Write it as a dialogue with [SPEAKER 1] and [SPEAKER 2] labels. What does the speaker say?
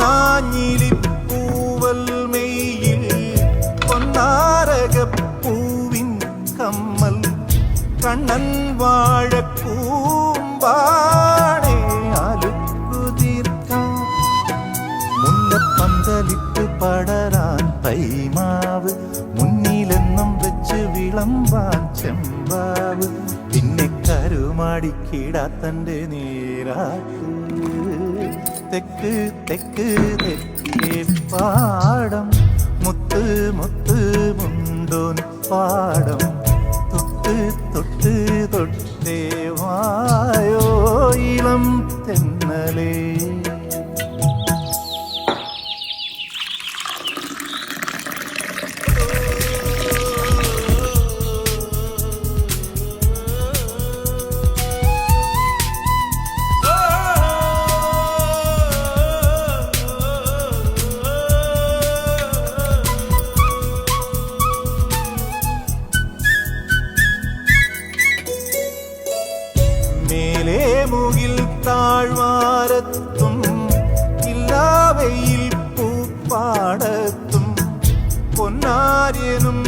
[SPEAKER 1] പൊന്നാഞ്ഞിലിപ്പൂവൽ മെയ്യിൽ പൊന്നാരകപ്പൂവിൻ കമ്മൽ കണ്ണൻ വാഴക്കൂമ്പാണേ അലുക്കുതീർക്കാം മുല്ലപ്പന്തലിട്ട് പടരാൻ പൈമാവ് മുന്നിലെന്നും വെച്ച് വിളമ്പാൻ ചെമ്പാവ്. പിന്നെ കരുമാടിക്കിടാത്തന്റെ നീരാട്ട്. തെക്ക് തെക്ക് തെക്കേ പാടം. മുത്ത് മുത്ത് മുണ്ടോൻ പാടം. തൊട്ട് തൊട്ട് തൊട്ടേ വായോ ഇളം താഴ്വാരത്തും ഇല്ലാവയിൽ പൂപ്പാടത്തും പൊന്നാര്യനും